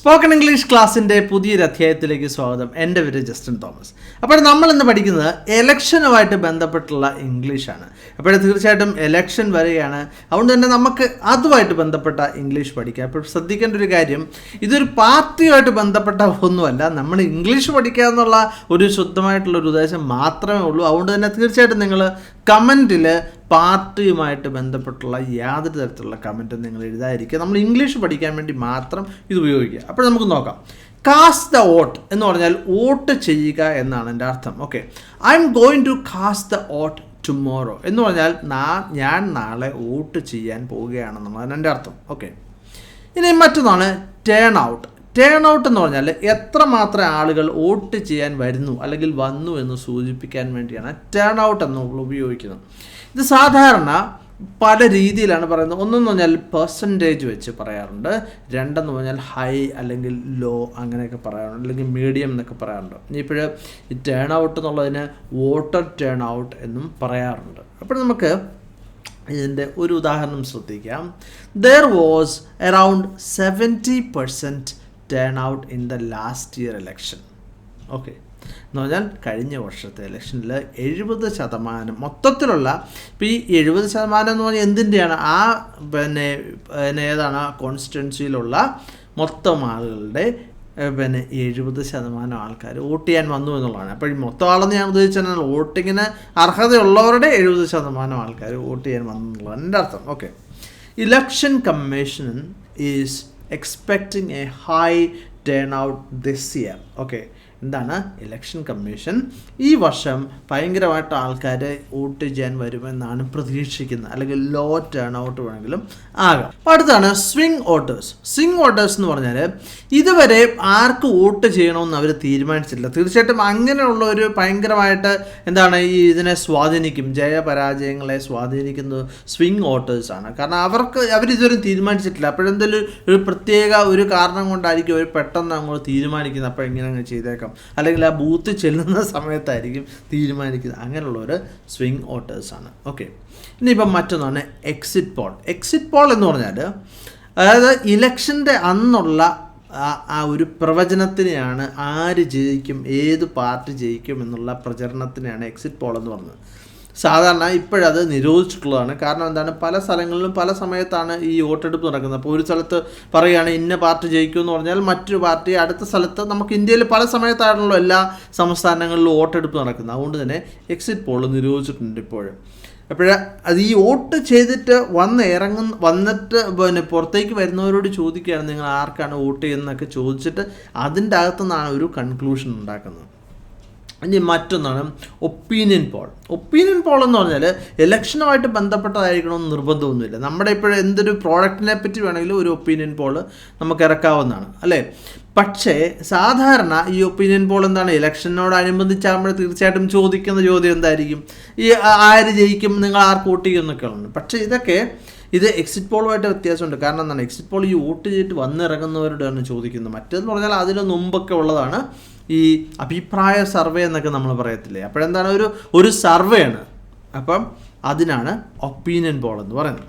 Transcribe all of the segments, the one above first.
Spoken English ക്ലാസ്സിന്റെ പുതിയൊരു അധ്യായത്തിലേക്ക് സ്വാഗതം. എന്റെ പേര് ജസ്റ്റിൻ തോമസ്. അപ്പോൾ നമ്മൾ ഇന്ന് പഠിക്കുന്നത് എലക്ഷനുമായിട്ട് ബന്ധപ്പെട്ടുള്ള ഇംഗ്ലീഷാണ് അപ്പോൾ തീർച്ചയായിട്ടും എലക്ഷൻ വരികയാണ്. അതുകൊണ്ട് തന്നെ നമുക്ക് അതുമായിട്ട് ബന്ധപ്പെട്ട ഇംഗ്ലീഷ് പഠിക്കാം. അപ്പോൾ ശ്രദ്ധിക്കേണ്ട ഒരു കാര്യം ഇതൊരു പാർട്ടിയുമായിട്ട് ബന്ധപ്പെട്ട ഒന്നുമല്ല. നമ്മൾ ഇംഗ്ലീഷ് പഠിക്കുക എന്നുള്ള ഒരു ശുദ്ധമായിട്ടുള്ള ഒരു ഉദ്ദേശം മാത്രമേ ഉള്ളൂ. അതുകൊണ്ട് തന്നെ തീർച്ചയായിട്ടും നിങ്ങൾ കമന്റിൽ പാർട്ടിയുമായിട്ട് ബന്ധപ്പെട്ടുള്ള യാതൊരു തരത്തിലുള്ള കമന്റും നിങ്ങൾ എഴുതാതിരിക്കുക. നമ്മൾ ഇംഗ്ലീഷ് പഠിക്കാൻ വേണ്ടി മാത്രം ഇത് ഉപയോഗിക്കുക. അപ്പോൾ നമുക്ക് നോക്കാം. കാസ്റ്റ് ദ വോട്ട് എന്ന് പറഞ്ഞാൽ വോട്ട് ചെയ്യുക എന്നാണ് എന്റെ അർത്ഥം. Okay I am going to cast the vote tomorrow എന്ന് പറഞ്ഞാൽ നാ ഞാൻ നാളെ വോട്ട് ചെയ്യാൻ പോവുകയാണെന്നുള്ളതാണ് എന്റെ അർത്ഥം. ഓക്കെ ഇനി മറ്റൊന്നാണ് ടേൺ ഔട്ട് ടേൺ ഔട്ട് എന്ന് പറഞ്ഞാൽ എത്രമാത്രം ആളുകൾ വോട്ട് ചെയ്യാൻ വരുന്നു അല്ലെങ്കിൽ വന്നു എന്ന് സൂചിപ്പിക്കാൻ വേണ്ടിയാണ് ടേൺ ഔട്ട് എന്ന് ഉപയോഗിക്കുന്നത്. ഇത് സാധാരണ പല രീതിയിലാണ് പറയുന്നത്. ഒന്നെന്ന് പറഞ്ഞാൽ പെർസെന്റേജ് വെച്ച് പറയാറുണ്ട്. രണ്ടെന്ന് പറഞ്ഞാൽ ഹൈ അല്ലെങ്കിൽ ലോ അങ്ങനെയൊക്കെ പറയാറുണ്ട്. അല്ലെങ്കിൽ മീഡിയം എന്നൊക്കെ പറയാറുണ്ട്. ഇനിയിപ്പോൾ ഈ ടേൺ ഔട്ട് എന്നുള്ളതിന് വോട്ടർ ടേൺ ഔട്ട് എന്നും പറയാറുണ്ട്. അപ്പോൾ നമുക്ക് ഇതിന്റെ ഒരു ഉദാഹരണം ശ്രദ്ധിക്കാം. There was around seventy percent turnout in the last year election okay എന്ന് പറഞ്ഞാൽ കഴിഞ്ഞ വർഷത്തെ ഇലക്ഷനിൽ എഴുപത് ശതമാനം മൊത്തത്തിലുള്ള ഇപ്പോൾ ഈ എഴുപത് ശതമാനം എന്ന് പറഞ്ഞാൽ എന്തിന്റെയാണ് ആ പിന്നെ പിന്നെ ഏതാണ്? കോൺസ്റ്റിറ്റ്വൻസിയിലുള്ള മൊത്തം ആളുകളുടെ പിന്നെ എഴുപത് ശതമാനം ആൾക്കാർ വോട്ട് ചെയ്യാൻ വന്നു എന്നുള്ളതാണ്. അപ്പോൾ ഈ മൊത്തം ആളെന്ന് ഞാൻ ഉദ്ദേശിച്ചാൽ വോട്ടിങ്ങിന് അർഹതയുള്ളവരുടെ എഴുപത് ശതമാനം ആൾക്കാർ വോട്ട് ചെയ്യാൻ വന്നു എന്നുള്ളതാണ്. എന്റെ അർത്ഥം. Okay election commission is expecting a high turnout this year okay എന്താണ്? ഇലക്ഷൻ കമ്മീഷൻ ഈ വർഷം ഭയങ്കരമായിട്ട് ആൾക്കാർ വോട്ട് ചെയ്യാൻ വരുമെന്നാണ് പ്രതീക്ഷിക്കുന്നത്. അല്ലെങ്കിൽ ലോ ടേൺ ഔട്ട് വേണമെങ്കിലും ആകാം. അടുത്താണ് സ്വിംഗ് വോട്ടേഴ്സ് സ്വിംഗ് വോട്ടേഴ്സ് എന്ന് പറഞ്ഞാൽ ഇതുവരെ ആർക്ക് വോട്ട് ചെയ്യണമെന്ന് അവർ തീരുമാനിച്ചില്ല തീർച്ചയായിട്ടും അങ്ങനെയുള്ള ഒരു ഭയങ്കരമായിട്ട് എന്താണ് ഈ ഇതിനെ സ്വാധീനിക്കും. ജയപരാജയങ്ങളെ സ്വാധീനിക്കുന്നത് സ്വിംഗ് വോട്ടേഴ്സാണ് കാരണം അവർക്ക് അവരിതുവരെ തീരുമാനിച്ചിട്ടില്ല. അപ്പോഴെന്തെങ്കിലും ഒരു പ്രത്യേക ഒരു കാരണം കൊണ്ടായിരിക്കും അവർ പെട്ടെന്ന് അങ്ങോട്ട് തീരുമാനിക്കുന്നത്. അപ്പോൾ എങ്ങനെ അങ്ങ് ചെയ്തേക്കാം. അല്ലെങ്കിൽ ആ ബൂത്ത് ചെല്ലുന്ന സമയത്തായിരിക്കും തീരുമാനിക്കുന്നത്. അങ്ങനെയുള്ളവർ സ്വിംഗ് വോട്ടേഴ്സ് ആണ്. ഓക്കെ ഇനിയിപ്പം മറ്റൊന്നാണ് എക്സിറ്റ് പോൾ എക്സിറ്റ് പോൾ എന്ന് പറഞ്ഞാൽ അതായത് ഇലക്ഷന്റെ അന്നുള്ള ആ ഒരു പ്രവചനത്തിനെയാണ് ആര് ജയിക്കും ഏത് പാർട്ടി ജയിക്കും എന്നുള്ള പ്രചരണത്തിനെയാണ് എക്സിറ്റ് പോൾ എന്ന് പറഞ്ഞത്. സാധാരണ ഇപ്പോഴത് നിരോധിച്ചിട്ടുള്ളതാണ്. കാരണം എന്താണ്? പല സ്ഥലങ്ങളിലും പല സമയത്താണ് ഈ വോട്ടെടുപ്പ് നടക്കുന്നത്. അപ്പോൾ ഒരു സ്ഥലത്ത് പറയുകയാണ് ഇന്ന പാർട്ടി ജയിക്കും എന്ന് പറഞ്ഞാൽ മറ്റൊരു പാർട്ടി അടുത്ത സ്ഥലത്ത് നമുക്ക് ഇന്ത്യയിൽ പല സമയത്താണല്ലോ എല്ലാ സംസ്ഥാനങ്ങളിലും വോട്ടെടുപ്പ് നടക്കുന്നത്. അതുകൊണ്ട് തന്നെ എക്സിറ്റ് പോൾ നിരോധിച്ചിട്ടുണ്ട് ഇപ്പോഴും. അപ്പോഴ അത് ഈ വോട്ട് ചെയ്തിട്ട് വന്ന് ഇറങ്ങുന്ന വന്നിട്ട് പിന്നെ പുറത്തേക്ക് വരുന്നവരോട് ചോദിക്കുകയാണ് നിങ്ങൾ ആർക്കാണ് വോട്ട് ചെയ്യുന്നതൊക്കെ ചോദിച്ചിട്ട് അതിന്റെ അകത്തുനിന്നാണ് ഒരു കൺക്ലൂഷൻ ഉണ്ടാക്കുന്നത്. ഇനി മറ്റൊന്നാണ് ഒപ്പീനിയൻ പോൾ ഒപ്പീനിയൻ പോൾ എന്ന് പറഞ്ഞാൽ ഇലക്ഷനുമായിട്ട് ബന്ധപ്പെട്ടതായിരിക്കണമെന്ന് നിർബന്ധമൊന്നുമില്ല. നമ്മുടെ ഇപ്പോൾ എന്തൊരു പ്രോഡക്റ്റിനെ പറ്റി വേണമെങ്കിലും ഒരു ഒപ്പീനിയൻ പോൾ നമുക്ക് ഇറക്കാവുന്നതാണ് അല്ലേ? പക്ഷേ സാധാരണ ഈ ഒപ്പീനിയൻ പോൾ എന്താണ്? ഇലക്ഷനോടനുബന്ധിച്ചാകുമ്പോൾ തീർച്ചയായിട്ടും ചോദിക്കുന്ന ചോദ്യം എന്തായിരിക്കും? ഈ ആര് ജയിക്കും നിങ്ങൾ ആർക്ക് വോട്ട് ചെയ്യും എന്നൊക്കെയുള്ളത് പക്ഷേ ഇതൊക്കെ ഇത് എക്സിറ്റ് പോളുമായിട്ട് വ്യത്യാസമുണ്ട്. കാരണം എന്താണ്? എക്സിറ്റ് പോൾ ഈ വോട്ട് ചെയ്തിട്ട് വന്നിറങ്ങുന്നവരോടാണ് ചോദിക്കുന്നത്. മറ്റേതെന്ന് പറഞ്ഞാൽ അതിന് മുമ്പൊക്കെ ഉള്ളതാണ് ഈ അഭിപ്രായ സർവേ എന്നൊക്കെ നമ്മൾ പറയത്തില്ലേ? അപ്പോഴെന്താണ് ഒരു ഒരു സർവേ ആണ് അപ്പം അതിനാണ് ഒപ്പീനിയൻ പോൾ എന്ന് പറയുന്നത്.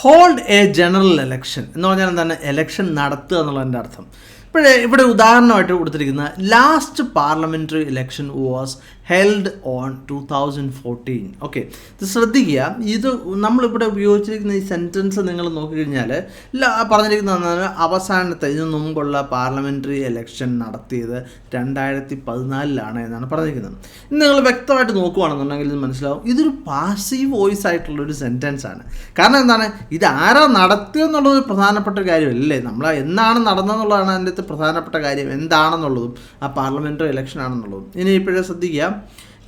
ഹോൾഡ് എ ജനറൽ എലക്ഷൻ എന്ന് പറഞ്ഞാൽ എന്താണ്? എലക്ഷൻ നടത്തുക എന്നുള്ളതിന്റെ അർത്ഥം. ഇപ്പോഴേ ഇവിടെ ഉദാഹരണമായിട്ട് കൊടുത്തിരിക്കുന്ന last parliamentary election was held on two thousand fourteen okay ഇത് ശ്രദ്ധിക്കുക. ഇത് നമ്മളിവിടെ ഉപയോഗിച്ചിരിക്കുന്ന ഈ സെന്റൻസ് നിങ്ങൾ നോക്കിക്കഴിഞ്ഞാൽ ല- പറഞ്ഞിരിക്കുന്ന അവസാനത്തെ ഇതിനു മുമ്പുള്ള പാർലമെന്ററി ഇലക്ഷൻ നടത്തിയത് രണ്ടായിരത്തി പതിനാലിലാണ് എന്നാണ് പറഞ്ഞിരിക്കുന്നത്. ഇന്ന് നിങ്ങൾ വ്യക്തമായിട്ട് നോക്കുകയാണെന്നുണ്ടെങ്കിൽ ഇത് മനസ്സിലാവും. ഇതൊരു പാസീവ് വോയിസ് ആയിട്ടുള്ള ഒരു സെന്റൻസ് ആണ്. കാരണം എന്താണ്? ഇത് ആരാ നടത്തിയെന്നുള്ളത് പ്രധാനപ്പെട്ട കാര്യമല്ലേ? നമ്മൾ എന്നാണ് നടന്നതെന്നുള്ളതാണ് അതിന്റെ പ്രധാനപ്പെട്ട കാര്യം. എന്താണെന്നുള്ളതും ആ പാർലമെന്ററി ഇലക്ഷൻ ആണെന്നുള്ളതും. ഇനി ഇപ്പോഴേ ശ്രദ്ധിക്കുക.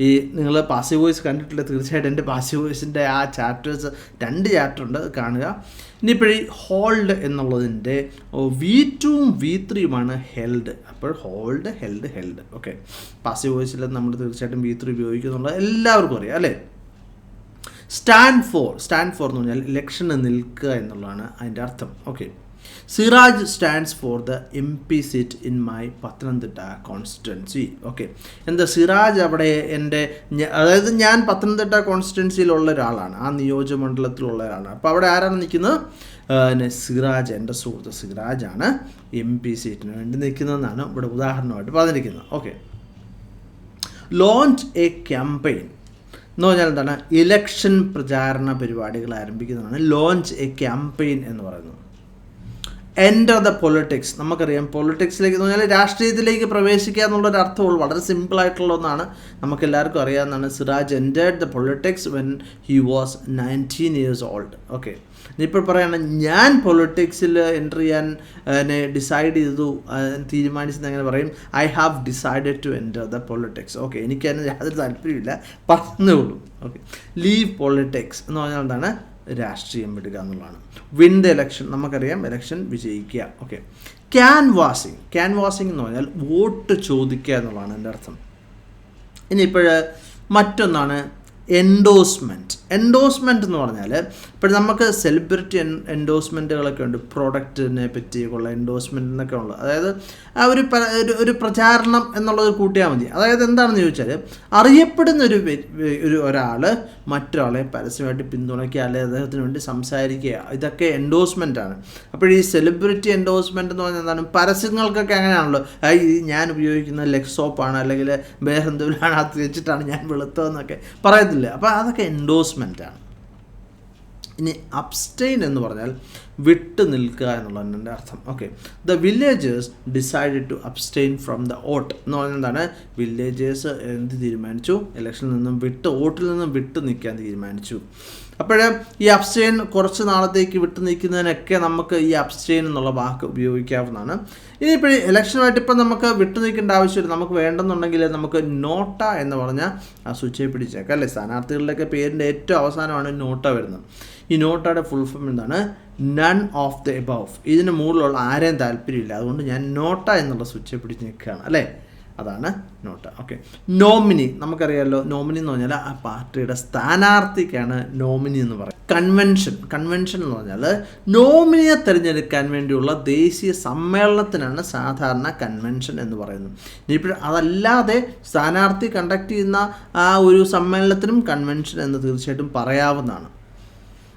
ഈ നിങ്ങൾ പാസീവ് വോയിസ് കണ്ടിട്ടില്ല തീർച്ചയായിട്ടും എന്റെ പാസീവ് വോയിസിന്റെ ആ ചാപ്റ്റേഴ്സ് രണ്ട് ചാപ്റ്റർ ഉണ്ട് കാണുക. ഇനിയിപ്പോഴീ ഹോൾഡ് എന്നുള്ളതിന്റെ വി ടുവും വി ത്രീയുമാണ് ഹെൽഡ് അപ്പോൾ hold held held okay passive വോയിസിൽ നമ്മൾ തീർച്ചയായിട്ടും വി ത്രീ ഉപയോഗിക്കുന്നുള്ളത് എല്ലാവർക്കും അറിയാം അല്ലേ? സ്റ്റാൻഡ് ഫോർ സ്റ്റാൻഡ് ഫോർ എന്ന് പറഞ്ഞാൽ ഇലക്ഷന് നിൽക്കുക എന്നുള്ളതാണ് അതിന്റെ അർത്ഥം. Okay Siraj stands for the M P seat in my Pathanamthitta constituency okay എന്താ സിറാജ് അവിടെ എന്റെ അതായത് ഞാൻ പത്തനംതിട്ട കോൺസ്റ്റിറ്റൻസിയിലുള്ള ഒരാളാണ്. ആ നിയോജകമണ്ഡലത്തിലുള്ള ഒരാളാണ് അപ്പോൾ അവിടെ ആരാണ് നിൽക്കുന്നത്? പിന്നെ സിറാജ് എന്റെ സുഹൃത്ത് സിറാജാണ് എം പി സീറ്റിന് വേണ്ടി നിൽക്കുന്നതെന്നാണ് ഇവിടെ ഉദാഹരണമായിട്ട് പറഞ്ഞിരിക്കുന്നത്. ഓക്കെ ലോഞ്ച് എ ക്യാമ്പയിൻ എന്ന് പറഞ്ഞാൽ എന്താണ്? ഇലക്ഷൻ പ്രചാരണ പരിപാടികൾ ആരംഭിക്കുന്നതാണ്. ലോഞ്ച് എ ക്യാമ്പയിൻ എന്ന് പറയുന്നത്. എന്റർ ദ പൊളിറ്റിക്സ് നമുക്കറിയാം പൊളിറ്റിക്സിലേക്ക് എന്ന് പറഞ്ഞാൽ രാഷ്ട്രീയത്തിലേക്ക് പ്രവേശിക്കുക എന്നുള്ളൊരു അർത്ഥമുള്ളൂ വളരെ സിമ്പിൾ ആയിട്ടുള്ള ഒന്നാണ്. നമുക്ക് എല്ലാവർക്കും അറിയാവുന്നതാണ് Siraj entered the politics when he was nineteen years old okay ഇനിയിപ്പോൾ പറയുകയാണ് ഞാൻ പൊളിറ്റിക്സിൽ എന്റർ ചെയ്യാൻ എന്നെ ഡിസൈഡ് ചെയ്തു തീരുമാനിച്ചെന്ന് എങ്ങനെ പറയും. I have decided to enter the politics okay എനിക്കതിന് യാതൊരു താല്പര്യമില്ല പറഞ്ഞുള്ളൂ ഓക്കെ ലീവ് പൊളിറ്റിക്സ് എന്ന് പറഞ്ഞാൽ എന്താണ്? രാഷ്ട്രീയം വിടുക എന്നുള്ളതാണ്. വിൻ ദ എലക്ഷൻ നമുക്കറിയാം എലക്ഷൻ വിജയിക്കുക. ഓക്കെ ക്യാൻവാസിങ് ക്യാൻവാസിങ് എന്ന് പറഞ്ഞാൽ വോട്ട് ചോദിക്കുക എന്നുള്ളതാണ് എന്റെ അർത്ഥം. ഇനിയിപ്പോൾ മറ്റൊന്നാണ് എൻഡോസ്മെന്റ് എൻഡോസ്മെന്റ് എന്ന് പറഞ്ഞാൽ ഇപ്പോൾ നമുക്ക് സെലിബ്രിറ്റി എൻ എൻഡോസ്മെന്റുകളൊക്കെ ഉണ്ട്. പ്രോഡക്റ്റിനെ പറ്റിയൊക്കെയുള്ള എൻഡോസ്മെന്റ് എന്നൊക്കെ ഉള്ളത്. അതായത് ആ ഒരു ഒരു- പ്രചാരണം എന്നുള്ളത് കൂട്ടിയാൽ മതി. അതായത് എന്താണെന്ന് ചോദിച്ചാൽ അറിയപ്പെടുന്ന ഒരു ഒരു ഒരാൾ മറ്റൊരാളെ പരസ്യമായിട്ട് പിന്തുണയ്ക്കുക അല്ലെങ്കിൽ അദ്ദേഹത്തിന് വേണ്ടി സംസാരിക്കുക. ഇതൊക്കെ എൻഡോസ്മെന്റ് ആണ്. അപ്പോൾ ഈ സെലിബ്രിറ്റി എൻഡോസ്മെന്റ് എന്ന് പറഞ്ഞാൽ എന്താണ്? പരസ്യങ്ങൾക്കൊക്കെ അങ്ങനെയാണല്ലോ. ഞാൻ ഉപയോഗിക്കുന്ന ലെഗ് സോപ്പാണ് അല്ലെങ്കിൽ വേറെ അത് വെച്ചിട്ടാണ് ഞാൻ വെളുത്തതെന്നൊക്കെ പറയത്തില്ല അപ്പോൾ അതൊക്കെ എൻഡോസ്മെന്റാണ് ഇനി അബ്സ്റ്റെയിൻ എന്ന് പറഞ്ഞാൽ വിട്ടു നിൽക്കുക എന്നുള്ളതാണ് എന്റെ അർത്ഥം. Okay the villagers decide to abstain from the vote എന്ന് പറഞ്ഞാൽ എന്താണ്? വില്ലേജേഴ്സ് എന്ത് തീരുമാനിച്ചു? ഇലക്ഷനിൽ നിന്നും വിട്ട് വോട്ടിൽ നിന്നും വിട്ടു നിൽക്കാൻ തീരുമാനിച്ചു. അപ്പോൾ ഈ അബ്സ്റ്റെയിൻ കുറച്ച് നാളത്തേക്ക് വിട്ടു നിൽക്കുന്നതിനൊക്കെ നമുക്ക് ഈ അബ്സ്റ്റെയിൻ എന്നുള്ള വാക്ക് ഉപയോഗിക്കാവുന്നതാണ്. ഇനിയിപ്പോൾ ഇലക്ഷനുമായിട്ട് ഇപ്പം നമുക്ക് വിട്ടു നിൽക്കേണ്ട ആവശ്യമില്ല. നമുക്ക് വേണ്ടെന്നുണ്ടെങ്കിൽ നമുക്ക് നോട്ട എന്ന് പറഞ്ഞാൽ ആ സ്വിച്ചിൽ പിടിച്ചേക്കാം. അല്ലേ? സ്ഥാനാർത്ഥികളുടെയൊക്കെ പേരിന്റെ ഏറ്റവും അവസാനമാണ് നോട്ട വരുന്നത്. ഈ നോട്ടയുടെ ഫുൾ ഫോം എന്താണ്? നൺ ഓഫ് ദ എബവ് ഇതിന് മുകളിലുള്ള ആരെയും താല്പര്യമില്ല. അതുകൊണ്ട് ഞാൻ നോട്ട എന്നുള്ള സ്വിച്ച് പിടിച്ച് നിൽക്കുകയാണ്. അല്ലേ? അതാണ് നോട്ട. ഓക്കെ നോമിനി നമുക്കറിയാമല്ലോ നോമിനി എന്ന് പറഞ്ഞാൽ ആ പാർട്ടിയുടെ സ്ഥാനാർത്ഥിക്കാണ് നോമിനി എന്ന് പറയുന്നത്. കൺവെൻഷൻ കൺവെൻഷൻ എന്ന് പറഞ്ഞാൽ നോമിനിയെ തിരഞ്ഞെടുക്കാൻ വേണ്ടിയുള്ള ദേശീയ സമ്മേളനത്തിനാണ് സാധാരണ കൺവെൻഷൻ എന്ന് പറയുന്നത്. ഇനിയിപ്പോൾ അതല്ലാതെ സ്ഥാനാർത്ഥി കണ്ടക്ട് ചെയ്യുന്ന ആ ഒരു സമ്മേളനത്തിനും കൺവെൻഷൻ എന്ന് തീർച്ചയായിട്ടും പറയാവുന്നതാണ്.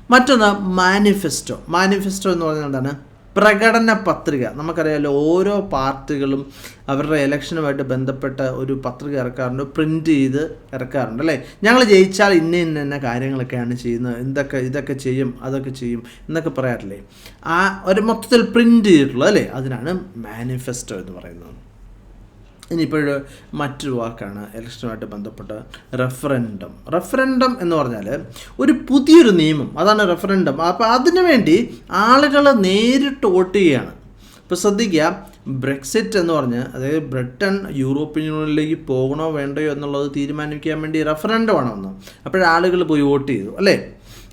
മറ്റൊന്ന് മാനിഫെസ്റ്റോ. മാനിഫെസ്റ്റോ എന്ന് പറഞ്ഞാൽ എന്താണ്? പ്രകടന പത്രിക. നമുക്കറിയാമല്ലോ ഓരോ പാർട്ടികളും അവരുടെ ഇലക്ഷനുമായിട്ട് ബന്ധപ്പെട്ട ഒരു പത്രിക ഇറക്കാറുണ്ട്. പ്രിന്റ് ചെയ്ത് ഇറക്കാറുണ്ട് അല്ലേ? ഞങ്ങൾ ജയിച്ചാൽ ഇന്ന ഇന്ന ഇന്ന കാര്യങ്ങളൊക്കെയാണ് ചെയ്യുന്നത്. എന്തൊക്കെ ഇതൊക്കെ ചെയ്യും അതൊക്കെ ചെയ്യും എന്നൊക്കെ പറയാറില്ലേ? ആ ഒരു മൊത്തത്തിൽ പ്രിന്റ് ചെയ്തിട്ടുള്ളത് അല്ലേ? അതിനാണ് മാനിഫെസ്റ്റോ എന്ന് പറയുന്നത്. ഇനിയിപ്പോൾ മറ്റൊരു വാക്കാണ് ഇലക്ഷനുമായിട്ട് ബന്ധപ്പെട്ട് റെഫറൻഡം റെഫറൻഡം എന്ന് പറഞ്ഞാൽ ഒരു പുതിയൊരു നിയമം. അതാണ് റെഫറൻഡം അപ്പോൾ അതിനു വേണ്ടി ആളുകൾ നേരിട്ട് വോട്ട് ചെയ്യുകയാണ് ഇപ്പോൾ ശ്രദ്ധിക്കുക ബ്രെക്സിറ്റ് എന്ന് പറഞ്ഞ് അതായത് ബ്രിട്ടൻ യൂറോപ്യൻ യൂണിയനിലേക്ക് പോകണോ വേണ്ടയോ എന്നുള്ളത് തീരുമാനിക്കാൻ വേണ്ടി റെഫറൻഡമാണ് വന്നത്. അപ്പോഴാളുകൾ പോയി വോട്ട് ചെയ്തു അല്ലേ?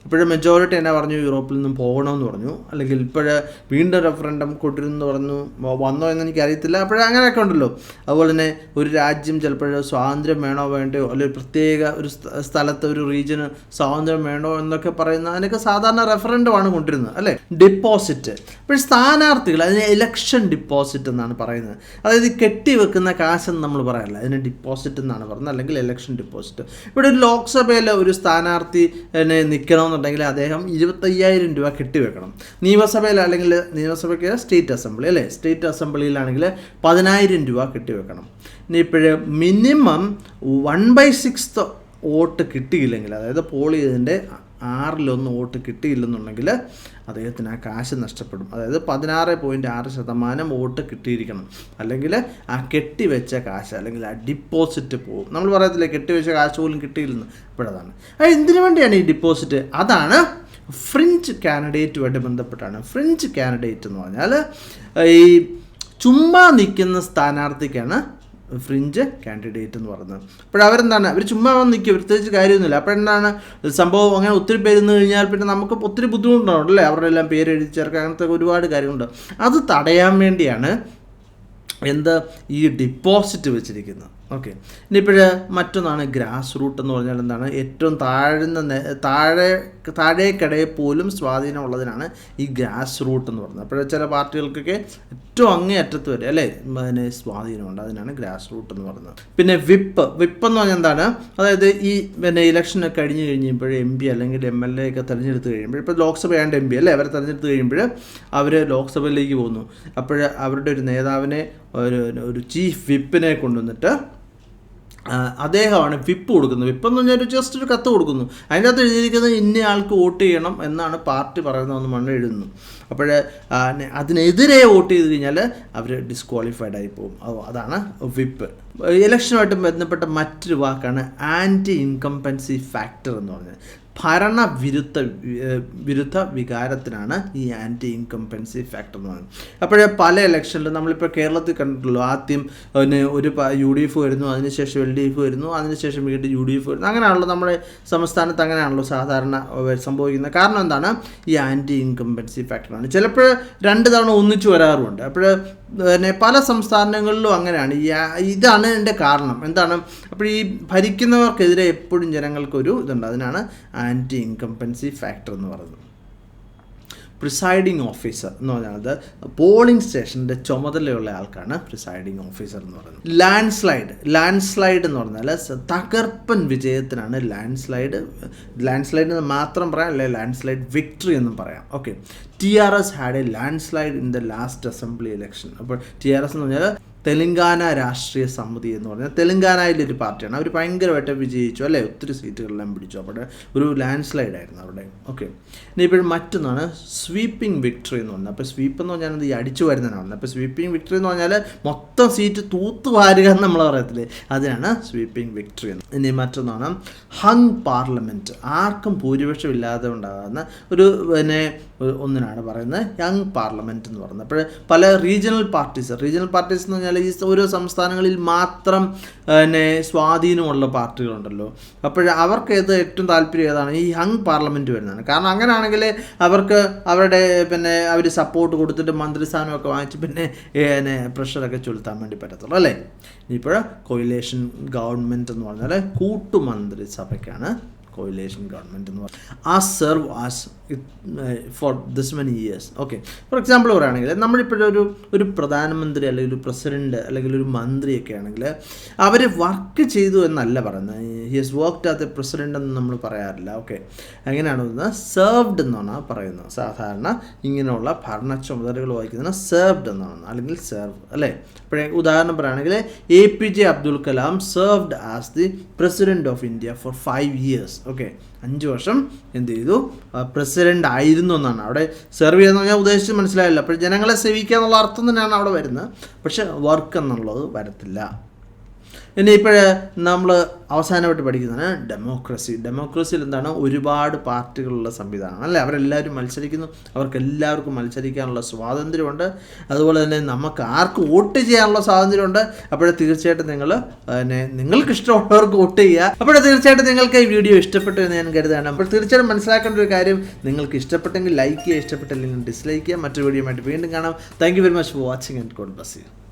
ഇപ്പോഴും മെജോറിറ്റി എന്നാ പറഞ്ഞു യൂറോപ്പിൽ നിന്നും പോകണമെന്ന് പറഞ്ഞു. അല്ലെങ്കിൽ ഇപ്പോഴേ വീണ്ടും റെഫറൻഡം കൊണ്ടിരുന്നു പറഞ്ഞു വന്നോ എന്ന് എനിക്ക് അറിയത്തില്ല അപ്പോഴേ അങ്ങനെയൊക്കെ ഉണ്ടല്ലോ. അതുപോലെ തന്നെ ഒരു രാജ്യം ചിലപ്പോൾ സ്വാതന്ത്ര്യം വേണോ വേണ്ടയോ അല്ലെങ്കിൽ പ്രത്യേക ഒരു സ്ഥ- സ്ഥലത്ത് ഒരു റീജിയന് സ്വാതന്ത്ര്യം വേണോ എന്നൊക്കെ പറയുന്ന അതിനൊക്കെ സാധാരണ റെഫറൻഡമാണ് കൊണ്ടിരുന്നത് അല്ലേ? ഡിപ്പോസിറ്റ് ഇപ്പോൾ സ്ഥാനാർത്ഥികൾ അതിന് ഇലക്ഷൻ ഡിപ്പോസിറ്റ് എന്നാണ് പറയുന്നത്. അതായത് കെട്ടി കെട്ടിവെക്കുന്ന കാശെന്ന് നമ്മൾ പറയാറില്ല അതിന് ഡിപ്പോസിറ്റ് എന്നാണ് പറയുന്നത്. അല്ലെങ്കിൽ ഇലക്ഷൻ ഡിപ്പോസിറ്റ് ഇവിടെ ഒരു ലോക്സഭയിൽ ഒരു സ്ഥാനാർത്ഥി പിന്നെ നിൽക്കണമെന്നുണ്ടെങ്കിൽ അദ്ദേഹം ഇരുപത്തയ്യായിരം രൂപ കെട്ടിവെക്കണം. നിയമസഭയിൽ അല്ലെങ്കിൽ നിയമസഭയ്ക്ക് സ്റ്റേറ്റ് അസംബ്ലി അല്ലേ? സ്റ്റേറ്റ് അസംബ്ലിയിലാണെങ്കിൽ പതിനായിരം രൂപ കെട്ടിവെക്കണം. ഇനി ഇപ്പോഴ് minimum one by sixth vote കിട്ടിയില്ലെങ്കിൽ അതായത് പോൾ ആറിലൊന്ന് വോട്ട് കിട്ടിയില്ലെന്നുണ്ടെങ്കിൽ അദ്ദേഹത്തിന് ആ കാശ് നഷ്ടപ്പെടും. അതായത് പതിനാറ് പോയിന്റ് ആറ് ശതമാനം വോട്ട് കിട്ടിയിരിക്കണം. അല്ലെങ്കിൽ ആ കെട്ടിവെച്ച കാശ് അല്ലെങ്കിൽ ആ ഡിപ്പോസിറ്റ് പോകും നമ്മൾ പറയത്തില്ലേ കെട്ടിവെച്ച കാശ് പോലും കിട്ടിയില്ലെന്ന്. ഇപ്പോഴതാണ്. അത് എന്തിനു വേണ്ടിയാണ് ഈ ഡിപ്പോസിറ്റ് അതാണ് ഫ്രഞ്ച് കാൻഡിഡേറ്റുമായിട്ട് ബന്ധപ്പെട്ടാണ്. ഫ്രഞ്ച് കാൻഡിഡേറ്റ് എന്ന് പറഞ്ഞാൽ ഈ ചുമ്മാ നിൽക്കുന്ന സ്ഥാനാർത്ഥിക്കാണ് ഫ്രിഞ്ച് കാൻഡിഡേറ്റ് എന്ന് പറയുന്നത്. അപ്പോൾ അവരെന്താണ്? അവർ ചുമ്മാ വന്ന് നിൽക്കുക പ്രത്യേകിച്ച് കാര്യമൊന്നുമില്ല. അപ്പോൾ എന്താണ്? സംഭവം അങ്ങനെ ഒത്തിരി പേര് കഴിഞ്ഞാൽ പിന്നെ നമുക്ക് ഒത്തിരി ബുദ്ധിമുട്ടുണ്ടാവും അല്ലേ? അവരുടെ എല്ലാം പേര് എഴുതി ചേർക്കുക. അങ്ങനത്തെ ഒരുപാട് കാര്യമുണ്ട് അത് തടയാൻ വേണ്ടിയാണ് എന്ത്? ഈ ഡിപ്പോസിറ്റ് വെച്ചിരിക്കുന്നത്. ഓക്കെ ഇനിയിപ്പോൾ മറ്റൊന്നാണ് ഗ്രാസ് റൂട്ട് എന്ന് പറഞ്ഞാൽ എന്താണ്? ഏറ്റവും താഴ്ന്ന താഴെ താഴേക്കിടയിൽ പോലും സ്വാധീനമുള്ളതിനാണ് ഈ ഗ്രാസ് റൂട്ട് എന്ന് പറയുന്നത് അപ്പോൾ ചില പാർട്ടികൾക്കൊക്കെ ഏറ്റവും അങ്ങേ അറ്റത്ത് വരെ അല്ലേ? അതിന് സ്വാധീനമുണ്ട് അതിനാണ് ഗ്രാസ് റൂട്ട് എന്ന് പറയുന്നത് പിന്നെ വിപ്പ്. വിപ്പ് എന്ന് പറഞ്ഞാൽ എന്താണ്? അതായത് ഈ പിന്നെ ഇലക്ഷൻ കഴിഞ്ഞ് കഴിഞ്ഞപ്പോൾ എം പി അല്ലെങ്കിൽ എം എൽ എ ഒക്കെ തിരഞ്ഞെടുത്ത് കഴിയുമ്പോൾ ഇപ്പോൾ ലോക്സഭ ആൻഡ് എം പി അല്ലേ? അവരെ തിരഞ്ഞെടുത്ത് കഴിയുമ്പോൾ അവർ ലോക്സഭയിലേക്ക് പോകുന്നു. അപ്പോൾ അവരുടെ ഒരു നേതാവിനെ ഒരു ഒരു ചീഫ് വിപ്പിനെ കൊണ്ടുവന്നിട്ട് അദ്ദേഹമാണ് വിപ്പ് കൊടുക്കുന്നത്. വിപ്പ് എന്ന് പറഞ്ഞാൽ ജസ്റ്റ് ഒരു കത്ത് കൊടുക്കുന്നു. അതിന്റെ അകത്ത് എഴുതിയിരിക്കുന്നത് ഇന്ന ആൾക്ക് വോട്ട് ചെയ്യണം എന്നാണ് പാർട്ടി പറയുന്നതെന്ന് മണ്ണ് എഴുതുന്നു അപ്പോൾ അതിനെതിരെ വോട്ട് ചെയ്ത് കഴിഞ്ഞാൽ അവർ ഡിസ്ക്വാളിഫൈഡ് ആയി പോകും. അതാണ് വിപ്പ്. ഇലക്ഷനുമായിട്ട് ബന്ധപ്പെട്ട മറ്റൊരു വാക്കാണ് ആന്റി ഇൻകംപൻസി ഫാക്ടർ എന്ന് പറഞ്ഞത്. ഭരണ വിരുദ്ധ വിരുദ്ധ വികാരത്തിനാണ് ഈ ആന്റി ഇൻകംപൻസി ഫാക്ടർ എന്ന് പറയുന്നത്. അപ്പോഴേ പല ഇലക്ഷനിലും നമ്മളിപ്പോൾ കേരളത്തിൽ കണ്ടിട്ടുള്ളൂ. ആദ്യം പിന്നെ ഒരു യു ഡി എഫ് വരുന്നു അതിനുശേഷം എൽ ഡി എഫ് വരുന്നു അതിനുശേഷം വീണ്ടും യു ഡി എഫ് വരുന്നു. അങ്ങനെയാണല്ലോ നമ്മുടെ സംസ്ഥാനത്ത് അങ്ങനെയാണല്ലോ സാധാരണ സംഭവിക്കുന്നത്. കാരണം എന്താണ്? ഈ ആന്റി ഇൻകംപൻസി ഫാക്ടറാണ് ചിലപ്പോൾ രണ്ട് തവണ ഒന്നിച്ചു വരാറുമുണ്ട് അപ്പോൾ പിന്നെ പല സംസ്ഥാനങ്ങളിലും അങ്ങനെയാണ്. ഇതാണ് എന്റെ കാരണം. എന്താണ്? അപ്പോൾ ഈ ഭരിക്കുന്നവർക്കെതിരെ എപ്പോഴും ജനങ്ങൾക്കൊരു ഇതുണ്ട്. അതിനാണ് ആന്റി ഇൻകംപൻസി ഫാക്ടർ എന്ന് പറയുന്നത്. പ്രിസൈഡിങ് ഓഫീസർ എന്ന് പറഞ്ഞാൽ പോളിംഗ് സ്റ്റേഷന്റെ ചുമതലയുള്ള ആൾക്കാണ് പ്രിസൈഡിങ് ഓഫീസർ എന്ന് പറയുന്നത്. ലാൻഡ് സ്ലൈഡ് ലാൻഡ് സ്ലൈഡ് എന്ന് പറഞ്ഞാൽ തകർപ്പൻ വിജയത്തിനാണ് ലാൻഡ് സ്ലൈഡ് ലാൻഡ് സ്ലൈഡ് എന്ന് മാത്രം പറയാം അല്ലെ ലാൻഡ് സ്ലൈഡ് വിക്ടറി എന്നും പറയാം. Okay T R S had a landslide in the last assembly election അപ്പോൾ ടി ആർ എസ് എന്ന് പറഞ്ഞാൽ തെലങ്കാന രാഷ്ട്രീയ സമിതി എന്ന് പറഞ്ഞാൽ തെലങ്കാനയിലെ ഒരു പാർട്ടിയാണ്. അവർ ഭയങ്കരമായിട്ട് വിജയിച്ചു അല്ലേ? ഒത്തിരി സീറ്റുകളെല്ലാം പിടിച്ചു. അവിടെ ഒരു ലാൻഡ് സ്ലൈഡ് ആയിരുന്നു അവിടെ. ഓക്കെ ഇനി ഇപ്പോഴും മറ്റൊന്നാണ് സ്വീപ്പിംഗ് വിക്ടറി എന്ന് പറഞ്ഞാൽ അപ്പോൾ സ്വീപ്പ് എന്ന് പറഞ്ഞാൽ ഈ അടിച്ചു വരുന്നതാണ് അപ്പോൾ സ്വീപ്പിംഗ് വിക്ടറി എന്ന് പറഞ്ഞാൽ മൊത്തം സീറ്റ് തൂത്ത് വാരുക എന്ന് നമ്മൾ പറയത്തില്ലേ? അതിനാണ് സ്വീപ്പിംഗ് വിക്ടറി എന്ന്. ഇനി മറ്റൊന്നാണ് ഹങ് പാർലമെന്റ് ആർക്കും ഭൂരിപക്ഷം ഇല്ലാതെ ഉണ്ടാകുന്ന ഒരു പിന്നെ ഒന്നിനാണ് പറയുന്നത് യങ് പാർലമെന്റ് എന്ന് പറയുന്നത്. അപ്പോൾ പല റീജിയണൽ പാർട്ടീസ് റീജിയണൽ പാർട്ടീസ് എന്ന് പറഞ്ഞാൽ ഈ ഓരോ സംസ്ഥാനങ്ങളിൽ മാത്രം പിന്നെ സ്വാധീനമുള്ള പാർട്ടികളുണ്ടല്ലോ. അപ്പോൾ അവർക്ക് ഏത് ഏറ്റവും താല്പര്യം ഏതാണ്? ഈ യങ് പാർലമെന്റ് വരുന്നതാണ്. കാരണം അങ്ങനെയാണെങ്കിൽ അവർക്ക് അവരുടെ പിന്നെ അവർ സപ്പോർട്ട് കൊടുത്തിട്ട് മന്ത്രിസ്ഥാനമൊക്കെ വാങ്ങിച്ച് പിന്നെ പിന്നെ പ്രഷറൊക്കെ ചൊലുത്താൻ വേണ്ടി പറ്റത്തുള്ളൂ അല്ലേ? ഇപ്പോൾ കൊയിലേഷൻ ഗവൺമെന്റ് എന്ന് പറഞ്ഞാൽ കൂട്ടുമന്ത്രിസഭയ്ക്കാണ് കോയിലേഷൻ ഗവൺമെന്റ് എന്ന് പറയുന്നത് ആ serve as for this many years okay for example പറയുകയാണെങ്കിൽ നമ്മളിപ്പോഴൊരു ഒരു പ്രധാനമന്ത്രി അല്ലെങ്കിൽ ഒരു പ്രസിഡന്റ് അല്ലെങ്കിൽ ഒരു മന്ത്രിയൊക്കെ ആണെങ്കിൽ അവർ വർക്ക് ചെയ്തു എന്നല്ല പറയുന്നത്. He has worked as a president എന്ന് നമ്മൾ പറയാറില്ല. ഓക്കെ എങ്ങനെയാണ് പറയുന്നത്. സെർവ്ഡ് എന്നാണ് പറയുന്നത്. സാധാരണ ഇങ്ങനെയുള്ള ഭരണ ചുമതലകൾ വഹിക്കുന്നതിന് സെർവ്ഡ് എന്നാണ്. അല്ലെങ്കിൽ സെർവ് അല്ലേ? ഇപ്പോഴേ ഉദാഹരണം പറയുകയാണെങ്കിൽ A P J Abdul Kalam served as the president of India for five years okay അഞ്ച് വർഷം എന്ത് ചെയ്തു? പ്രസിഡന്റ് ആയിരുന്നു എന്നാണ്. അവിടെ സെർവ് ചെയ്യുന്ന ഞാൻ ഉദ്ദേശിച്ച് മനസ്സിലായില്ല. അപ്പോൾ ജനങ്ങളെ സേവിക്കുക എന്നുള്ള അർത്ഥം തന്നെയാണ് അവിടെ വരുന്നത്. പക്ഷെ വർക്ക് എന്നുള്ളത് വരത്തില്ല. ഇനി ഇപ്പോഴ് നമ്മൾ അവസാനമായിട്ട് പഠിക്കുന്നതാണ് ഡെമോക്രസി ഡെമോക്രസിയിൽ എന്താണ്? ഒരുപാട് പാർട്ടികളുള്ള സംവിധാനം അല്ലേ? അവരെല്ലാവരും മത്സരിക്കുന്നു. അവർക്ക് എല്ലാവർക്കും മത്സരിക്കാനുള്ള സ്വാതന്ത്ര്യമുണ്ട്. അതുപോലെ തന്നെ നമുക്ക് ആർക്ക് വോട്ട് ചെയ്യാനുള്ള സ്വാതന്ത്ര്യമുണ്ട്. അപ്പോൾ തീർച്ചയായിട്ടും നിങ്ങൾ പിന്നെ നിങ്ങൾക്ക് ഇഷ്ടമുള്ളവർക്ക് വോട്ട് ചെയ്യുക. അപ്പോൾ തീർച്ചയായിട്ടും നിങ്ങൾക്ക് ഈ വീഡിയോ ഇഷ്ടപ്പെട്ടു എന്ന് ഞാൻ കരുതാണ് അപ്പോൾ തീർച്ചയായിട്ടും മനസ്സിലാക്കേണ്ട ഒരു കാര്യം നിങ്ങൾക്ക് ഇഷ്ടപ്പെട്ടെങ്കിൽ ലൈക്ക് ചെയ്യുക ഇഷ്ടപ്പെട്ടില്ലെങ്കിൽ ഡിസ്ലൈക്ക് ചെയ്യുക. മറ്റൊരു വീഡിയോ വീണ്ടും കാണാം. Thank very much for watching and God bless you